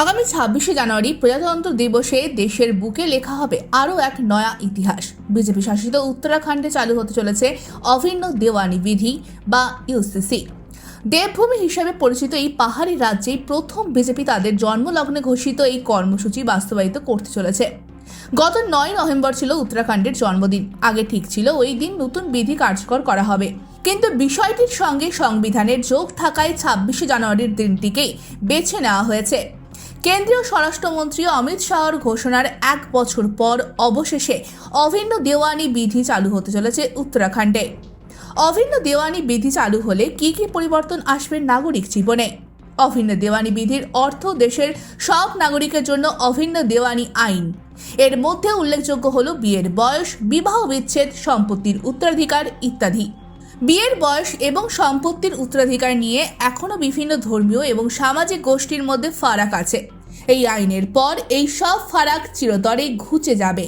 আগামী ছাব্বিশে জানুয়ারি প্রজাতন্ত্র দিবসে দেশের বুকে লেখা হবে আরও এক নয়া ইতিহাস। বিজেপি শাসিত উত্তরাখণ্ডে চালু হতে চলেছে অভিন্ন দেওয়ানি বিধি বা ইউসিসি দেবভূমি হিসাবে পরিচিত এই পাহাড়ি রাজ্যেই প্রথম বিজেপি তাদের জন্মলগ্নে ঘোষিত এই কর্মসূচি বাস্তবায়িত করতে চলেছে। গত নয় নভেম্বর ছিল উত্তরাখণ্ডের জন্মদিন। আগে ঠিক ছিল ওই দিন নতুন বিধি কার্যকর করা হবে। কিন্তু বিষয়টির সঙ্গে সংবিধানের যোগ থাকায় ছাব্বিশে জানুয়ারির দিনটিকেই বেছে নেওয়া হয়েছে। কেন্দ্রীয় স্বরাষ্ট্রমন্ত্রী অমিত শাহর ঘোষণার এক বছর পর অবশেষে অভিন্ন দেওয়ানি বিধি চালু হতে চলেছে উত্তরাখণ্ডে। অভিন্ন দেওয়ানি বিধি চালু হলে কি কি পরিবর্তন আসবে নাগরিক জীবনে? অভিন্ন দেওয়ানি বিধির অর্থ দেশের সব নাগরিকের জন্য অভিন্ন দেওয়ানি আইন। এর মধ্যে উল্লেখযোগ্য হল বিয়ের বয়স, বিবাহ বিচ্ছেদ, সম্পত্তির উত্তরাধিকার ইত্যাদি। বিয়ের বয়স এবং সম্পত্তির উত্তরাধিকার নিয়ে এখনও বিভিন্ন ধর্মীয় এবং সামাজিক গোষ্ঠীর মধ্যে ফারাক আছে। এই আইনের পর এই সব ফারাক চিরতরে ঘুচে যাবে।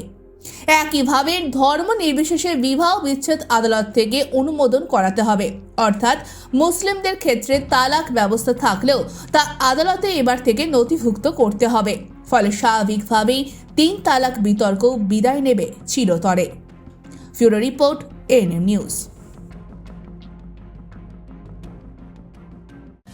একইভাবে ধর্ম নির্বিশেষে বিবাহ বিচ্ছেদ আদালত থেকে অনুমোদন করাতে হবে। অর্থাৎ মুসলিমদের ক্ষেত্রে তালাক ব্যবস্থা থাকলেও তা আদালতে এবার থেকে নথিভুক্ত করতে হবে। ফলে স্বাভাবিকভাবেই তিন তালাক বিতর্ক বিদায় নেবে চিরতরে। ফিউরো রিপোর্ট এএনএম নিউজ।